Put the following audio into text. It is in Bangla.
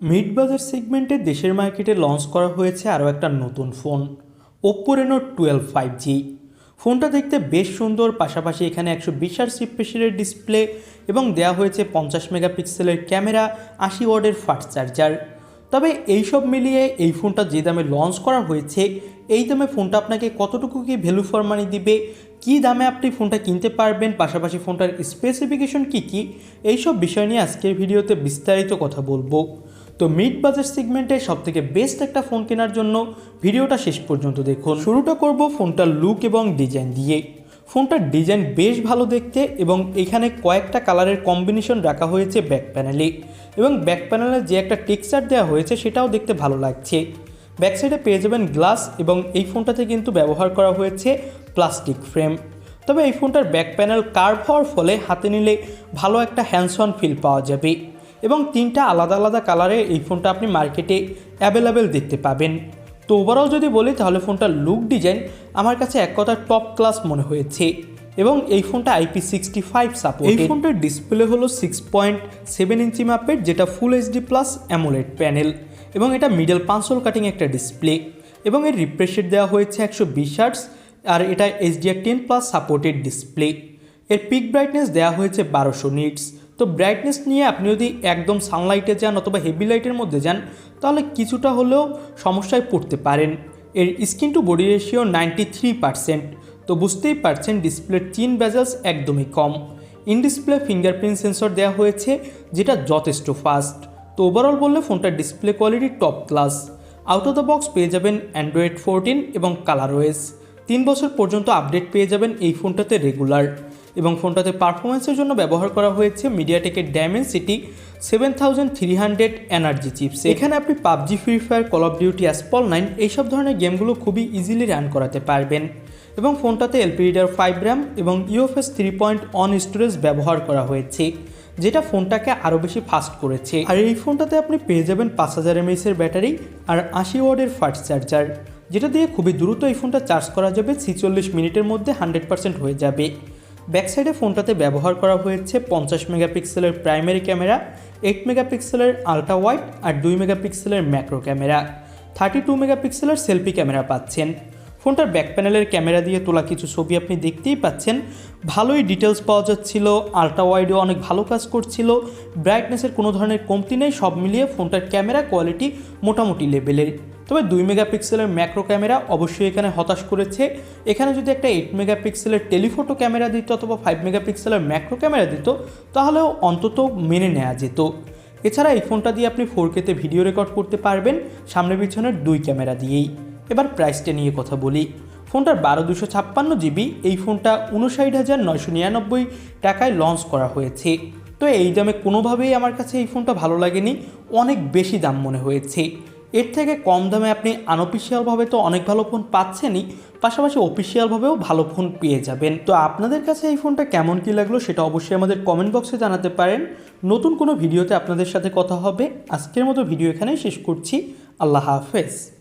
মিড বাজার সেগমেন্টে দেশের মার্কেটে লঞ্চ করা হয়েছে আরও একটা নতুন phone Oppo Reno twelve five G ফোনটা দেখতে বেশ সুন্দর, পাশাপাশি এখানে একশো বিশ আর সিপ্রেশনের ডিসপ্লে এবং দেওয়া হয়েছে পঞ্চাশ মেগাপিক্সেলের ক্যামেরা আশি ওয়ার্ডের ফাস্ট চার্জার তবে এই সব মিলিয়ে এই ফোনটা যে দামে লঞ্চ করা হয়েছে, এই দামে ফোনটা আপনাকে কতটুকু কি ভ্যালু ফর মানি দিবে, কী দামে আপনি ফোনটা কিনতে পারবেন, পাশাপাশি ফোনটার স্পেসিফিকেশন কী কী, এইসব বিষয় নিয়ে আজকের ভিডিওতে বিস্তারিত কথা বলব। তো মিড বাজার সেগমেন্টে সব থেকে বেস্ট একটা ফোন কেনার জন্য ভিডিওটা শেষ পর্যন্ত দেখুন। শুরুটা করব ফোনটার লুক এবং ডিজাইন দিয়ে। ফোনটার ডিজাইন বেশ ভালো দেখতে এবং এখানে কয়েকটা কালারের কম্বিনেশন রাখা হয়েছে ব্যাক প্যানেলে এবং ব্যাক প্যানেলে যে একটা টেক্সচার দেওয়া হয়েছে সেটাও দেখতে ভালো লাগছে। ব্যাক সাইডে পেয়ে যাবেন গ্লাস এবং এই ফোনটাতে কিন্তু ব্যবহার করা হয়েছে প্লাস্টিক ফ্রেম তবে এই ফোনটার ব্যাক প্যানেল কার্ভ হওয়ার ফলে হাতে নিলে ভালো একটা হ্যান্ডস অন ফিল পাওয়া যাবে। এবং তিনটা আলাদা আলাদা কালারে এই ফোনটা আপনি মার্কেটে অ্যাভেলেবেল দেখতে পাবেন। তো ওভারঅল যদি বলি, তাহলে ফোনটার লুক ডিজাইন আমার কাছে এক কথা টপ ক্লাস মনে হয়েছে এবং এই ফোনটা আইপি সিক্সটি ফাইভ সাপোর্ট এই ফোনটার ডিসপ্লে হলো সিক্স পয়েন্ট সেভেন ইঞ্চি মাপের, যেটা full HD plus AMOLED panel এবং এটা মিডল পাঁচশোল কাটিং একটা ডিসপ্লে এবং এর রিফ্রেশ রেট দেওয়া হয়েছে একশো বিশ হার্টস আর এটা HDR ten plus supported display এর পিক ব্রাইটনেস দেওয়া হয়েছে বারোশো নিটস তো ব্রাইটনেস নিয়ে আপনি যদি একদম সানলাইটে যান অথবা হেভি লাইটের মধ্যে যান, তাহলে কিছুটা হলেও সমস্যায় পড়তে পারেন। এর screen to body ratio ninety three percent তো বুঝতেই পারছেন ডিসপ্লের চিন বেজালস একদমই কম। ইন ডিসপ্লে ফিঙ্গারপ্রিন্ট সেন্সর দেওয়া হয়েছে, যেটা যথেষ্ট ফাস্ট তো ওভারঅল বললে ফোনটার display quality top class out of the box পেয়ে যাবেন অ্যান্ড্রয়েড ফোরটিন এবং কালার ওয়েস তিন বছর পর্যন্ত আপডেট পেয়ে যাবেন এই ফোনটাতে রেগুলার এবং ফোনটাতে পারফরমেন্সের জন্য ব্যবহার করা হয়েছে মিডিয়াটেকের Dimensity seven thousand three hundred energy chips এখানে আপনি PUBG Free Fire Call of Duty Asphalt nine এইসব ধরনের গেমগুলো খুবই ইজিলি রান করাতে পারবেন। এবং ফোনটাতে এলপি রিডার ফাইভ র্যাম এবং UFS three point one storage ব্যবহার করা হয়েছে, যেটা ফোনটাকে আরও বেশি ফাস্ট করেছে। আর এই ফোনটাতে আপনি পেয়ে যাবেন পাঁচ হাজার এমএসের ব্যাটারি আর আশি ওয়ার্ডের ফাস্ট চার্জার যেটা দিয়ে খুবই দ্রুত এই ফোনটা চার্জ করা যাবে ছিচল্লিশ মিনিটের মধ্যে হান্ড্রেড পার্সেন্ট হয়ে যাবে। ব্যাক সাইডে ফোনটাতে ব্যবহার করা হয়েছে পঞ্চাশ মেগাপিক্সেলের প্রাইমারি ক্যামেরা এইট মেগাপিক্সেলের আলট্রা ওয়াইড আর দুই মেগাপিক্সেলের ম্যাক্রো ক্যামেরা। থার্টি টু মেগাপিক্সেলের সেলফি ক্যামেরা পাচ্ছেন। ফোনটার ব্যাক প্যানেলের ক্যামেরা দিয়ে তোলা কিছু ছবি আপনি দেখতেই পাচ্ছেন। ভালোই ডিটেলস পাওয়া যাচ্ছিল আলট্রা ওয়াইডও অনেক ভালো কাজ করছিল ব্রাইটনেসের কোনো ধরনের কমতি নেই, সব মিলিয়ে ফোনটার ক্যামেরা কোয়ালিটি মোটামুটি লেভেলের তবে দুই মেগাপিক্সেলের ম্যাক্রো ক্যামেরা অবশ্যই এখানে হতাশ করেছে। এখানে যদি একটা এইট মেগাপিক্সেলের টেলিফোটো ক্যামেরা দিত অথবা ফাইভ মেগাপিক্সেলের ম্যাক্রো ক্যামেরা দিত, তাহলেও অন্তত মেনে নেওয়া যেত। এছাড়া এই ফোনটা দিয়ে আপনি ফোর কেতে ভিডিও রেকর্ড করতে পারবেন, সামনে পিছনের দুই ক্যামেরা দিয়েই। এবার প্রাইসটা নিয়ে কথা বলি। ফোনটার বারো দুশো ছাপ্পান্ন জিবি, এই ফোনটা উনষাট হাজার নয়শো নিরানব্বই টাকায় লঞ্চ করা হয়েছে। তো এই দামে কোনোভাবেই আমার কাছে এই ফোনটা ভালো লাগেনি, অনেক বেশি দাম মনে হয়েছে। এর থেকে কম দামে আপনি আনঅফিসিয়ালভাবে তো অনেক ভালো ফোন পাচ্ছেনই, পাশাপাশি অফিসিয়ালভাবেও ভালো ফোন পেয়ে যাবেন। তো আপনাদের কাছে এই ফোনটা কেমন কী লাগল সেটা অবশ্যই আমাদের কমেন্ট বক্সে জানাতে পারেন। নতুন কোনো ভিডিওতে আপনাদের সাথে কথা হবে। আজকের মতো ভিডিও এখানেই শেষ করছি। আল্লাহ হাফেজ।